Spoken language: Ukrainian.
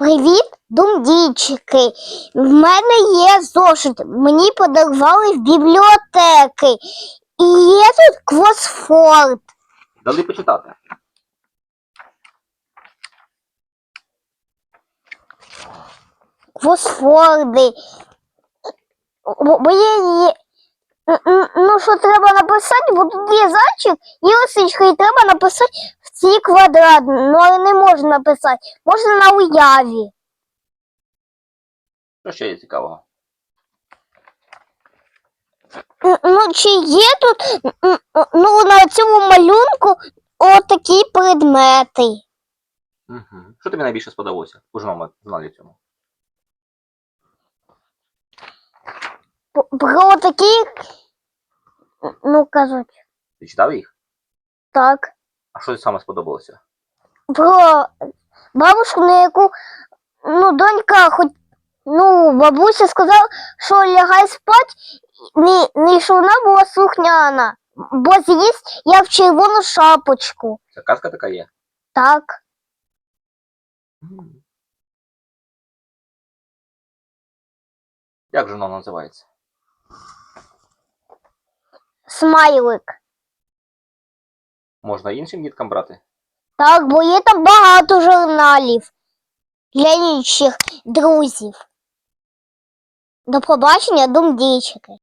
Привіт, думдійчики. В мене є зошит. Мені подарували в бібліотеки. І є тут Квосфорд. Дали почитати. Квосфорди. Бо є, Ну, що треба написати, бо тут є зайчик і лисичка, і треба написати в цій квадрат. Ну, але не можна написати. Можна на уяві. Що ще є цікавого? Ну, чи є тут ну, на цьому малюнку отакі предмети? Угу. Що тобі найбільше сподобалося у журналі цьому? Про такі, ну кажуть, Ти читав їх? так. А що саме сподобалося? Про бабушку, на яку ну, донька хоч ну, бабуся сказала, що лягай спать, не, не що вона була слухняна, бо з'їсть як червону шапочку. Це казка така є? Так. М. Як журнал називається? Смайлик. Можна іншим діткам брати? Так, бо є там багато журналів для інших друзів. До побачення, думдійчики.